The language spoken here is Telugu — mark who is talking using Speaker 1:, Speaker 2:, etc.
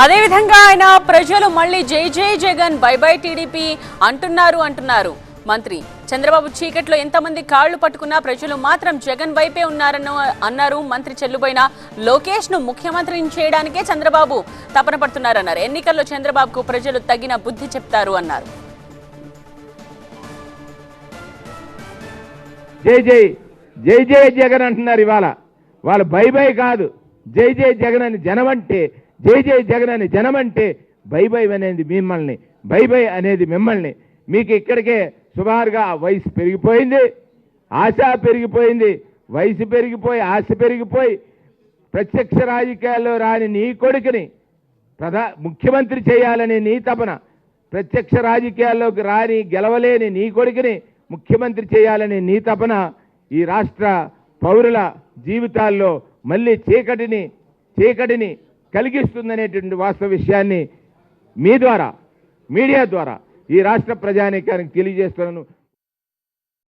Speaker 1: అదేవిధంగా ఆయన ప్రజలు మళ్ళీ జై జై జగన్ బై బై టీడీపీ అంటున్నారు అంటున్నారు. మంత్రి చంద్రబాబు చీకట్లో ఎంతమంది కాళ్ళు పట్టుకున్నా ప్రజలు మాత్రం జగన్ వైపే ఉన్నారన్న అన్నారు మంత్రి చెల్లుబోయిన లోకేష్ను ముఖ్యమంత్రిని చేయడానికే చంద్రబాబు తపన పడుతున్నారన్నారు. ఎన్నికల్లో చంద్రబాబుకు ప్రజలు తగిన బుద్ధి చెప్తారు అన్నారు.
Speaker 2: జై జై జై జై జగన్ అంటున్నారు ఇవాళ. వాళ్ళు బై బై కాదు జై జై జగన్ అని జనం అంటే జై జై జగన్ అని జనం అంటే బై బై అనేది మిమ్మల్ని బై బై అనేది మిమ్మల్ని. మీకు ఇక్కడికే సుమారుగా వయసు పెరిగిపోయింది ఆశ పెరిగిపోయింది వయసు పెరిగిపోయి ఆశ పెరిగిపోయి ప్రత్యక్ష రాజకీయాల్లో రాని నీ కొడుకుని ప్రధా ముఖ్యమంత్రి చేయాలని నీ తపన ప్రత్యక్ష రాజకీయాల్లోకి రాని గెలవలేని నీ కొడుకుని ముఖ్యమంత్రి చేయాలని నీ తపన ఈ రాష్ట్ర పౌరుల జీవితాల్లో మళ్ళీ చీకటిని చీకటిని కలిగిస్తుందనేటువంటి వాస్తవ విషయాన్ని మీ ద్వారా మీడియా ద్వారా ఈ రాష్ట్ర ప్రజానీకానికి తెలియజేస్తున్నాను